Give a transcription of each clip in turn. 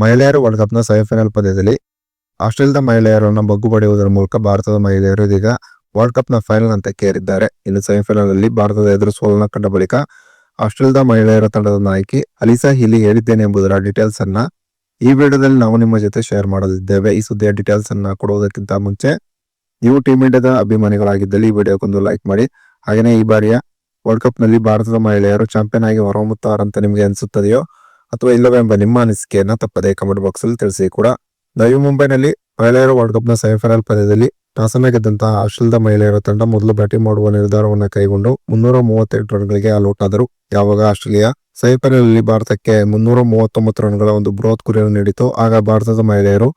ಮಹಿಳೆಯರ world ಕಪ್ನ semifinal ಪಂದ್ಯದಲ್ಲಿ ಆಸ್ಟ್ರೇಲಿಯಾದ ಮಹಿಳೆಯರನ್ನು ಬಗ್ಗು ಪಡೆಯುವುದರ ಮೂಲಕ ಭಾರತದ ಮಹಿಳೆಯರು ಇದೀಗ ವರ್ಲ್ಡ್ ಕಪ್ನ ಫೈನಲ್ ಅಂತ ಕೇರಿದ್ದಾರೆ. ಇನ್ನು ಸೆಮಿಫೈನಲ್ ಅಲ್ಲಿ ಭಾರತದ ಎದುರು ಸೋಲನ ಕಂಡ ಬಳಿಕ ಆಸ್ಟ್ರೇಲಿಯಾದ ಮಹಿಳೆಯರ ತಂಡದ ನಾಯಕಿ ಅಲಿಸಾ ಹಿಲಿ ಹೇಳಿದ್ದೇನೆ ಎಂಬುದರ ಡೀಟೇಲ್ಸ್ ಅನ್ನ ಈ ವಿಡಿಯೋದಲ್ಲಿ ನಾವು ನಿಮ್ಮ ಜೊತೆ ಶೇರ್ ಮಾಡಲಿದ್ದೇವೆ. ಈ ಸುದ್ದಿಯ ಡೀಟೇಲ್ಸ್ ಅನ್ನ ಕೊಡುವುದಕ್ಕಿಂತ ಮುಂಚೆ ನೀವು ಟೀಮ್ ಇಂಡಿಯಾದ ಅಭಿಮಾನಿಗಳಾಗಿದ್ದಲ್ಲಿ ಈ ವಿಡಿಯೋಕ್ಕೊಂದು ಲೈಕ್ ಮಾಡಿ. ಹಾಗೆಯೇ ಈ ಬಾರಿಯ ವರ್ಲ್ಡ್ ಕಪ್ನಲ್ಲಿ ಭಾರತದ ಮಹಿಳೆಯರು ಚಾಂಪಿಯನ್ ಆಗಿ ಹೊರಹೊಮ್ಮುತ್ತಾರಂತ ನಿಮಗೆ ಅನಿಸುತ್ತದೆಯೋ ಅಥವಾ ಇಲ್ಲವೇ ಎಂಬ ನಿಮ್ಮ ಅನಿಸಿಕೆಯನ್ನ ತಪ್ಪದೇ ಕಮೆಂಟ್ ಬಾಕ್ಸ್ ಅಲ್ಲಿ ತಿಳಿಸಿ ಕೂಡ. ನವಿ ಮುಂಬೈನಲ್ಲಿ ಮಹಿಳೆಯರ ವರ್ಲ್ಡ್ ಕಪ್ನ ಸೆಮಿಫೈನಲ್ ಪಂದ್ಯದಲ್ಲಿ ಟಾಸನ್ನ ಗೆದ್ದಂತಹ ಆಸ್ಟ್ರೇಲಿಯಾದ ಮಹಿಳೆಯರ ತಂಡ ಮೊದಲು ಬ್ಯಾಟಿಂಗ್ ಮಾಡುವ ನಿರ್ಧಾರವನ್ನು ಕೈಗೊಂಡು ಮುನ್ನೂರ ಮೂವತ್ತೆಂಟು ರನ್ಗಳಿಗೆ ಆಲ್ಔಟ್ ಆದರು. ಯಾವಾಗ ಆಸ್ಟ್ರೇಲಿಯಾ ಸೆಮಿಫೈನಲ್ ಅಲ್ಲಿ ಭಾರತಕ್ಕೆ ಮುನ್ನೂರ ಮೂವತ್ತೊಂಬತ್ತು ರನ್ಗಳ ಒಂದು ಬೃಹತ್ ಗುರಿಯನ್ನು ನೀಡಿತು ಆಗ ಭಾರತದ ಮಹಿಳೆಯರು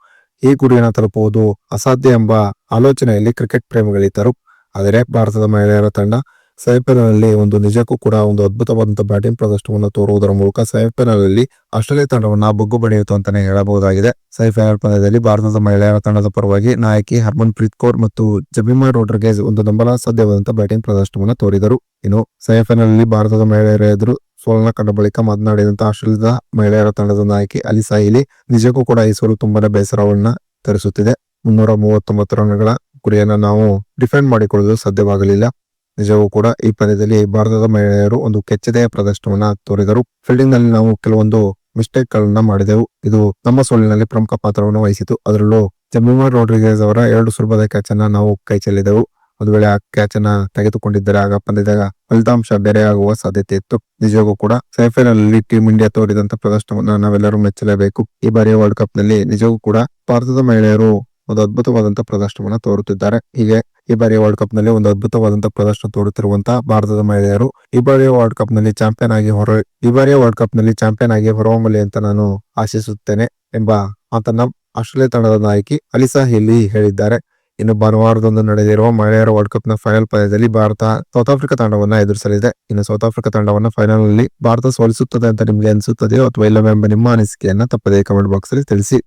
ಈ ಗುರಿಯನ್ನು ತಲುಪುವುದು ಅಸಾಧ್ಯ ಎಂಬ ಆಲೋಚನೆಯಲ್ಲಿ ಕ್ರಿಕೆಟ್ ಪ್ರೇಮಿಗಳಿದ್ದರು. ಆದರೆ ಭಾರತದ ಮಹಿಳೆಯರ ತಂಡ ಸೆಮಿಫೈನಲ್ ಒಂದು ನಿಜಕ್ಕೂ ಕೂಡ ಒಂದು ಅದ್ಭುತವಾದಂತಹ ಬ್ಯಾಟಿಂಗ್ ಪ್ರದರ್ಶನವನ್ನು ತೋರುವುದರ ಮೂಲಕ ಸೆಮಿಫೈನಲ್ ಅಲ್ಲಿ ಆಸ್ಟ್ರೇಲಿಯಾ ತಂಡವನ್ನ ಬೊಗ್ಗು ಬಡಿಯಿತು ಅಂತಾನೆ ಹೇಳಬಹುದಾಗಿದೆ. ಸೆಮಿಫೈನಲ್ ಪಂದ್ಯದಲ್ಲಿ ಭಾರತದ ಮಹಿಳೆಯರ ತಂಡದ ಪರವಾಗಿ ನಾಯಕಿ ಹರ್ಮನ್ ಪ್ರೀತ್ ಕೌರ್ ಮತ್ತು ಜಮಿಮಾ ರೋಡ್ರಿಗೇಸ್ ಒಂದು ನಂಬಲ ಸಾಧ್ಯವಾದಂತಹ ಬ್ಯಾಟಿಂಗ್ ಪ್ರದರ್ಶನವನ್ನು ತೋರಿದರು. ಇನ್ನು ಸೆಮಿಫೈನಲ್ ಅಲ್ಲಿ ಭಾರತದ ಮಹಿಳೆಯರ ಎದುರು ಸೋಲನ ಕಂಡ ಬಳಿಕ ಮಾತನಾಡಿದಂತಹ ಆಸ್ಟ್ರೇಲಿಯಾದ ಮಹಿಳೆಯರ ತಂಡದ ನಾಯಕಿ ಅಲಿಸಾ ಇಲಿ ನಿಜಕ್ಕೂ ಕೂಡ ಈ ಸೋಲು ತುಂಬಾನೇ ಬೇಸರವನ್ನ ತರಿಸುತ್ತಿದೆ. ಮುನ್ನೂರ ಮೂವತ್ತೊಂಬತ್ತು ರನ್ಗಳ ಗುರಿಯನ್ನ ನಾವು ಡಿಫೆಂಡ್ ಮಾಡಿಕೊಳ್ಳಲು ಸಾಧ್ಯವಾಗಲಿಲ್ಲ. ನಿಜವೂ ಕೂಡ ಈ ಪಂದ್ಯದಲ್ಲಿ ಭಾರತದ ಮಹಿಳೆಯರು ಒಂದು ಕೆಚ್ಚದೆಯ ಪ್ರದರ್ಶನವನ್ನ ತೋರಿದರು. ಫೀಲ್ಡಿಂಗ್ನಲ್ಲಿ ನಾವು ಕೆಲವೊಂದು ಮಿಸ್ಟೇಕ್ ಗಳನ್ನ ಮಾಡಿದೆವು. ಇದು ನಮ್ಮ ಸೋಲಿನಲ್ಲಿ ಪ್ರಮುಖ ಪಾತ್ರವನ್ನು ವಹಿಸಿತು. ಅದರಲ್ಲೂ ಜಮೀಮಾ ರೋಡ್ರಿಗೇಸ್ ಅವರ ಎರಡು ಸುಲಭದ ಕ್ಯಾಚ್ ಅನ್ನ ನಾವು ಕೈ ಚೆಲ್ಲಿದೆವು. ಒಂದು ವೇಳೆ ಆ ಕ್ಯಾಚ್ ಅನ್ನ ತೆಗೆದುಕೊಂಡಿದ್ದರೆ ಆಗ ಪಂದ್ಯದಾಗ ಫಲಿತಾಂಶ ಬೇರೆ ಆಗುವ ಸಾಧ್ಯತೆ ಇತ್ತು. ನಿಜವೂ ಕೂಡ ಸೆಮಿಫೈನಲ್ ಅಲ್ಲಿ ಟೀಮ್ ಇಂಡಿಯಾ ತೋರಿದಂತ ಪ್ರದರ್ಶನವನ್ನು ನಾವೆಲ್ಲರೂ ಮೆಚ್ಚಲೇಬೇಕು. ಈ ಬಾರಿಯ ವರ್ಲ್ಡ್ ಕಪ್ನಲ್ಲಿ ನಿಜವೂ ಕೂಡ ಭಾರತದ ಮಹಿಳೆಯರು ಒಂದು ಅದ್ಭುತವಾದಂತಹ ಪ್ರದರ್ಶನವನ್ನ ತೋರುತ್ತಿದ್ದಾರೆ. ಹೀಗೆ ಈ ಬಾರಿಯ ವರ್ಲ್ಡ್ ಕಪ್ನಲ್ಲಿ ಒಂದು ಅದ್ಭುತವಾದಂತಹ ಪ್ರದರ್ಶನ ತೋರುತ್ತಿರುವಂತಹ ಭಾರತದ ಮಹಿಳೆಯರು ಈ ಬಾರಿಯ ವರ್ಲ್ಡ್ ಕಪ್ನಲ್ಲಿ ಚಾಂಪಿಯನ್ ಆಗಿ ಹೊರ, ಈ ಬಾರಿಯ ವರ್ಲ್ಡ್ ಕಪ್ನಲ್ಲಿ ಚಾಂಪಿಯನ್ ಆಗಿ ಹೊರಹೊಮ್ಮಲಿ ಅಂತ ನಾನು ಆಶಿಸುತ್ತೇನೆ ಎಂಬ ಮಾತನ್ನ ಆಸ್ಟ್ರೇಲಿಯಾ ತಂಡದ ನಾಯಕಿ ಅಲಿಸಾ ಹಿಲಿ ಹೇಳಿದ್ದಾರೆ. ಇನ್ನು ಭಾನುವಾರದಂದು ನಡೆದಿರುವ ಮಹಿಳೆಯರ ವರ್ಲ್ಡ್ ಕಪ್ನ ಫೈನಲ್ ಪಂದ್ಯದಲ್ಲಿ ಭಾರತ ಸೌತ್ ಆಫ್ರಿಕಾ ತಂಡವನ್ನು ಎದುರಿಸಲಿದೆ. ಇನ್ನು ಸೌತ್ ಆಫ್ರಿಕಾ ತಂಡವನ್ನು ಫೈನಲ್ನಲ್ಲಿ ಭಾರತ ಸೋಲಿಸುತ್ತದೆ ಅಂತ ನಿಮಗೆ ಅನಿಸುತ್ತದೆಯೋ ಅಥವಾ ಇಲ್ಲವೇ ಎಂಬ ನಿಮ್ಮ ಅನಿಸಿಕೆಯನ್ನ ತಪ್ಪದೇ ಕಮೆಂಟ್ ಬಾಕ್ಸ್ ಅಲ್ಲಿ ತಿಳಿಸಿ.